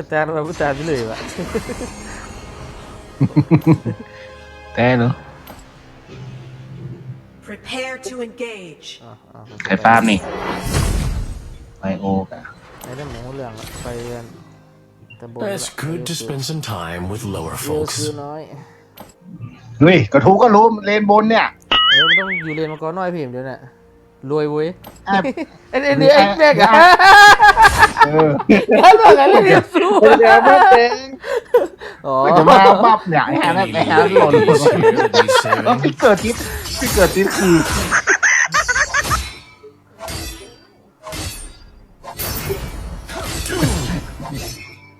เปิดตามาเปิดตาไปเลยวะแต่เหรอ Prepare to engage. อะอะใครฟาร์มนี่ไบโอกะไอ้เรื่องหมูเรื่องอะไปเรียนแต่บน It's good to spend some time with lower เยอะคือ folks. น้อยเฮ้ยกระทูก็รู้เลนบนเนี่ย เออมันต้องอยู่เรียนมาก่อนน้อยพี่เดี๋ยวเนี่ยรวยเว้ยแอบไอ้ไอ้นี่ไอ้แม่กะเออ แล้วอกอะไรเรียนสู้เดี๋ยวมาเต็งอ๋อก็จะมาปั๊บเนี่ยไอ้ฮาร์ดไอ้ฮาร์ดหล่นหมด Ladies here to be แล้วพี่เกิดทิศพี่เกิดทิศคือ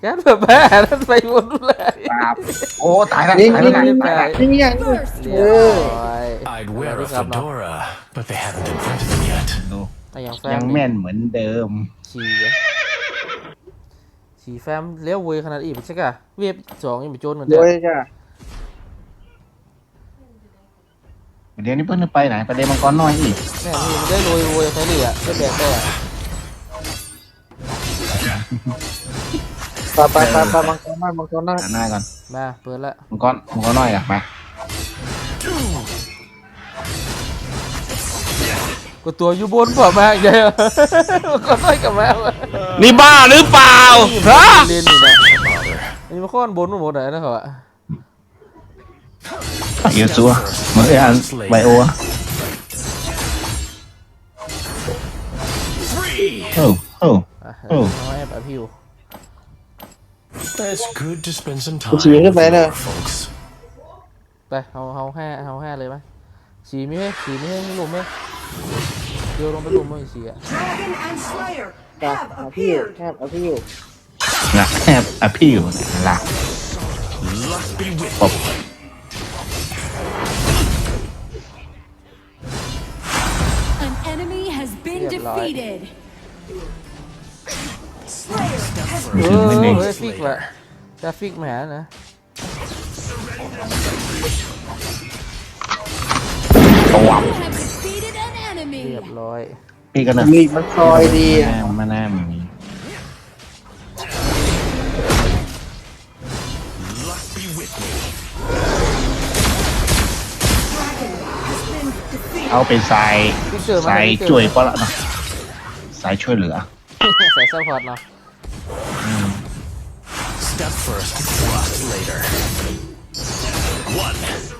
แค่แบบแม่นั่นไปหมดเลยปราบโอ้ตายแล้วตายแล้วตายแล้วนี่ยังเรีเอยบอร้อย I'd wear a ครับเนาะ fedora, but they haven't invented it yet. ดูไอ้อย่างแฟยังแม่นเหมือนเดิมฉี่ อะฉี่แฟมเลี้ยวเวยขนาดอีกใช่กะเว็บสองยังไปโจนเหมือนโดเดิมยจ้ะเดี๋ยวนี้เพิ่งไปไหนไปเดนมังกรน้อยอีกแม่นี่มันได้โรยโวยใช้เหลี่ยได้แบกได้อะไปไปไปไปมังกรน้อยมังกรน้อยหาหน้าก่อนมาเปิดละมังกรมังกรน้อยอะมา กูตัวอยู่บนบ่มาใหญ่อะก็น้อยกับมาว่ะนี่บ้าหรือเปล่าฮะเล่นนี่นะอันนี้มันข้อนบนมาหมดเลยนะครับอะเยอะซัวเหมือนไอ้อันไบโออะโอ้โอ้อะโอ้เอาแอบอภิว It's good to spend some time กูชี้ขึ้นไป with เนอะ lower folks. ไปเอาเอาแห่เอาแห่เลยไหม ฉี่มีให้ฉี่มีให้หลุมไหมเดี๋ยวลงไปหลุมมั้งฉี่อะ Dragon and Slayer จ้ะ have เอาพี่อยู่ appeared. แคบเอาพี่อยู่นะแอบอพี่อยู่นะล่ะ Luck be with ปบ An enemy has been Yeah, right. defeated. เออเฮ้ยฟิกว่ะจะฟิกมาหานะ ตวับ You have defeated an เรียบ enemy. ร้อยพี่กันนะลีกมันซอยดีอะแม่มันแน่มี luck be with me. เอาไปใส่ฟิกเจอร์มาใส่ฟิกเจอร์ช่วยก็แล้วนะใส่ช่วยเหลือใส่ซัพพอร์ตเนาะ Step first, thrust later. One.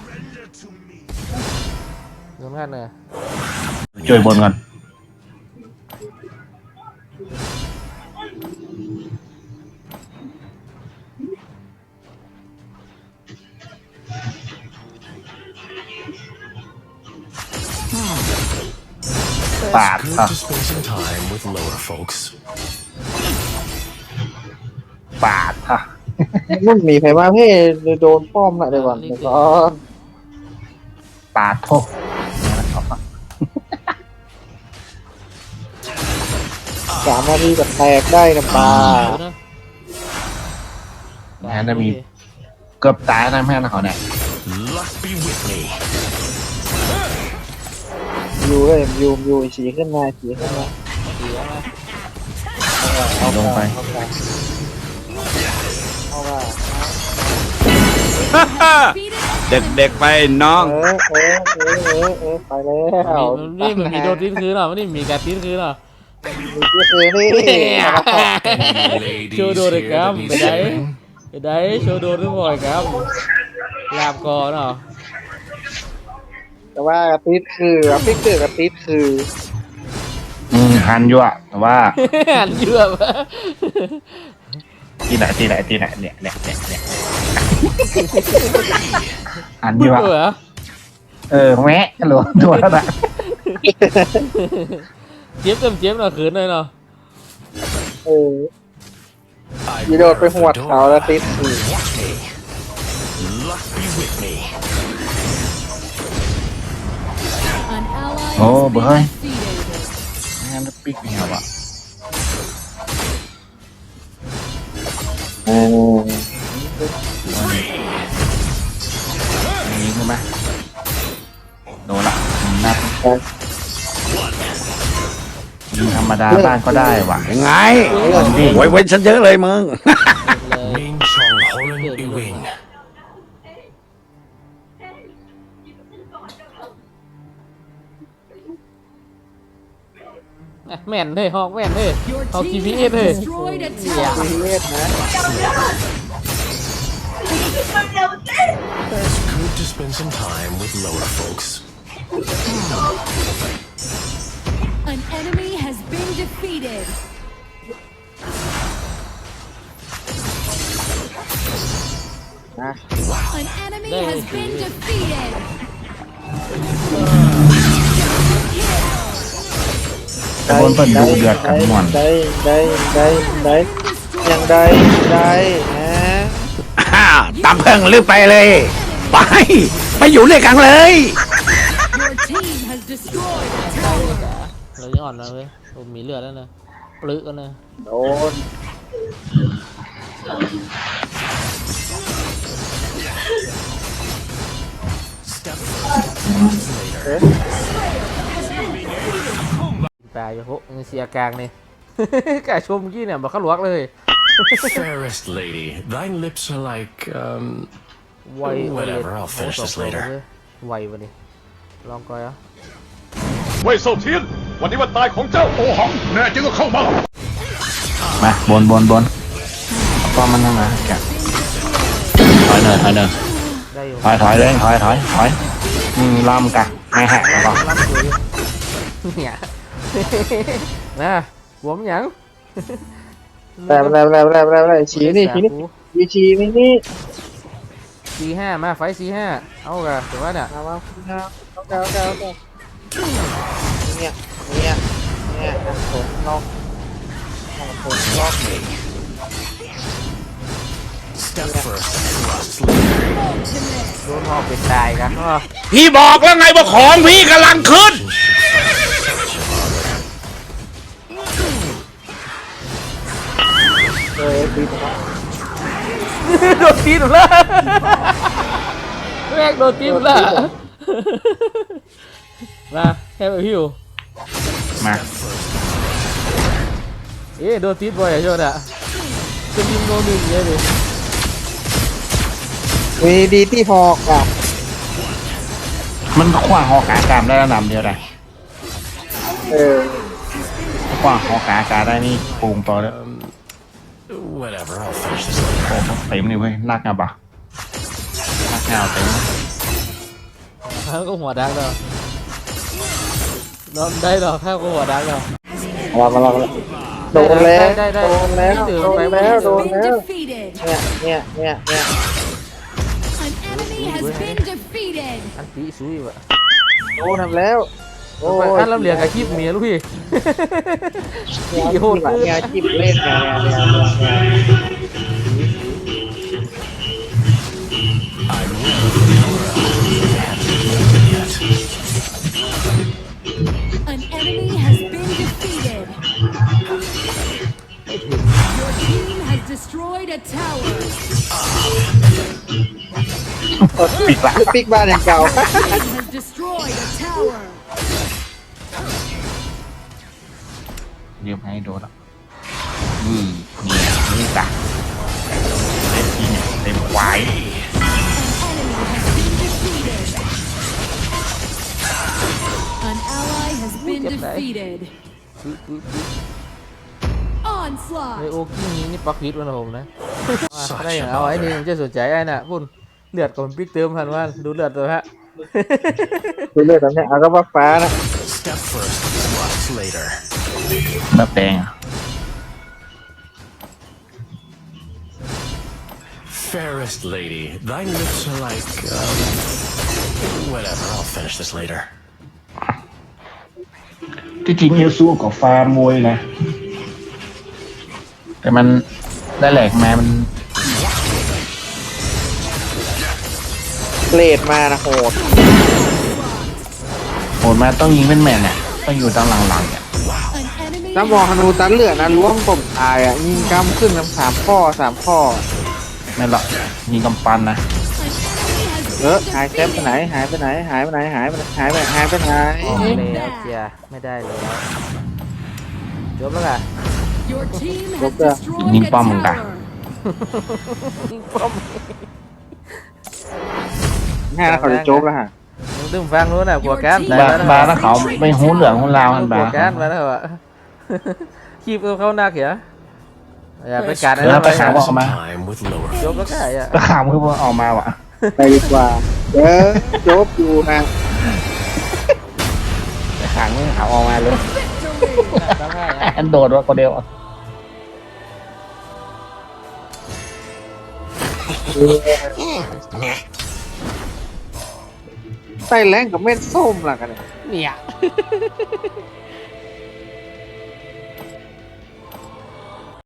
สำคัญเลยช่วยบนก่อนปาด Good อะ to spend some time with lower folks. ปาดอะมึงหนีไปมาเพ่โดนป้อมละเดี๋ยวก่อนเดี๋ยวก่อนปาดโทษน สามนาทีกับแตกได้นะปลาดูนะแม่จะมีเกือบตายนะแม่นะเขาเนี่ย Luck be with me. ยูเลยยูยูฉีขึ้นมาฉีขึ้นมาเสียมาลงไปเอาไปเอาไป Defeated an เด็กๆไปน้องเออเออเออเออเออไปแล้วนี่มันมีโดนทิ้งคืนเหรอมันนี่มีการทิ้งคืนเหรอ มีเพื่อนนี่ Ladies โชว์โดนเลยค here รับ to be ไปไหน saving. ไปไหนโชว์โดนทุกบ่อยครับลาบก่อนเหรอแต่ว่ากระติดคือฟิกเกอร์กระติดคืออืมหันอยู่อะแต่ว่า หันเยือบที่ไหนที่ไหนที่ไหนเนี่ยเนี่ยเนี่ยเนี่ยหันอมึงยู่อะเหรอเออแมะหลวตัวแล้วนะ เจี๊ยบเต็มเจี๊ยบเหรอคืนเลยเนาะเออ I'd ยีโดด wear ไป a หวดเขาแล้ว fedora, ติดคือ Watch me. Luck be with me. An ally Oh, has been boy. defeated. งั้นปิ๊กเนี่ยว่ะโอ้อย่างนี้ใช่ไหมโดนละนับ ยิงทำไมรมดาบ้านก็ได้ว่ะยังไงไว้ไว้ฉันเยอะเลยมึงเลย Ming Chong Horan Iwing. อะแม่นเลยฮอกแม่นเลย Your เอา team GPS has เลย destroyed a เหี้ย tower. เวทนะ It's good to spend some time with lower folks. Defeated. นะ An enemy There has it been is. defeated. แต่บนเปิดดูเดือดกันม่วนได้ได้ได้ได้ยังได้ได้นะอ่าตามเพิ่งลือไปเลย ไป ไปอยู่ด้วยกันเลย Your team has destroyed a tower. เรายังอ่อนนะเว้ยผ มมีเลือดแล้วนะปลึกกันนะ โดนตายอยู่พวกเสียกลางนี่กล้าชมเมื่อกี้เนี่ยบอกเขาหลวกเลย Fairest lady, thine lips are like, um, ไว Whatever, I'll finish this later. ไววะนี่ลองก่อยอะเว่ยเซาเทียน วันนี้วันตายของเจ้าโอหังแน่จริงก็เข้ามา มาบนบนบนเอาป้อมมันเข้ามาแกะถอยเนยถอยเนยได้อยู่ถอยถอยเลยถอยถอยถอยอืมลำกะไม่แหกแล้วก็รับอยู่เนี่ยนะผมหยังแล้วแล้วแล้วแล้วแล้วแล้วชี้นี่ชี้นี่ชี้ชี้นี่นี่สี่ห้ามาไฟสี่ห้าเอากะถือว่าเนี่ยมามาเอาเอาเอาเอาเอา เนี่ยเนี่ยเนี่ยผลนอกผลนอก step first, thrust later. โดนหอกเป็นตายกันก็พี่บอกแล้วไงว่าของพี่กำลังขึ้นเลยดีนะโดนตีนละแรกโดนตีนละมาแค่ไปพิว มาเอ๊ะโดนตีนบ่อยอะโชดอะจะยิงโดนหนึ่งเลยดิมีดีที่หอกอะมันขว้างหอกอากาศได้ระดับเดียวได้เออขว้างหอกอากาศได้นี่ปรุงต่อแล้ว Whatever, I'll finish this later. โอ้โหเต็มเลยเว้ยนักอะบะนักแนวเต็มข้าวก็หัวดังแล้ว นอนได้หรอข้าวก็หัวดังแล้วมามามาโดนแล้วได้ได้โดนแล้วได้โดนได้แล้วโดน Been แล้ว defeated. เนี่ยเนี่ยเนี่ยเนี่ย An enemy has been defeated. อันตีซุยวะโดนทำแล้วโอ้ยอันลำเหลียงกับคลิปเมียลูกพี่เนี่ยโหดเนี่ยจิ้มเล่นเนี่ยเนี่ย ปิดละปิกบ้านอย่างเก่า Team has destroyed a tower. เดี๋ยวให้โดนละนี่นี่นี่จ้ะเต็มที่เนี่ยเต็มไว้ An ally has been Get back. defeated. คือคือคือ Onslaught. ในโอกิ้งนี้นี่ปักฮิตวันนะผมนะอะได้อย่างเอาไอ้นี่ผมจะสนใจไอ้น่ะพุ่นเลือดก่อนปิ๊กเติมพันว่าดูเลือดตัวฮะดูเลือดแบบเนี้ยเอาก็ว่าฟ้านะ Step first, thrust later. แบบแดงอะ Fairest lady, thy lips are like, um, whatever, I'll finish this later. ที่จริงเอลซูกับฟาร์มวยนะ แต่มันได้แหลกมามันเกรดมานะโหดโหดมาต้องยิงเป็นแมนเนี่ยต้องอยู่ตั้งหลังๆเนี่ย An enemy น้ำมองธนูตันเหลือนะล้วงผมตายอะยิงกำขึ้นน้ำสามข้อสามข้อนั่นหรอกยิงกำปั้นนะเออหายแคมไปไหนหายไปไหนหายไปไหนหายไปไหนหายไปหายไปไหน ออกแล้วเจียไม่ได้แล้วจบแล้วไง Your team has Đúng rồi. destroyed Nhìn a qua mình cả. tower. ป้อมง่ายแล้วเขาจะโจ๊กแล้วฮะมึงดึงฟังนู้นน่ะหัวแก๊สบาบาแล้วเขาไม่หูเหลืองหูลาวมันบาหัวแก๊สมาแล้วอะคีบเข้าหน้าเขียอย่าไปกัดเออไปหาว่า Some time with lower จบแล้วไงอะตะขามคือว่าออกมาวะไปดีกว่าเดี๋ยวโจ๊กอยู่นะตะขามมือเขาออกมาเลยแล้วไงอะอันโดดว่าคนเดียว ใส่แรงกับเม็ดส้มล่ะกันเนี่ย เนี่ย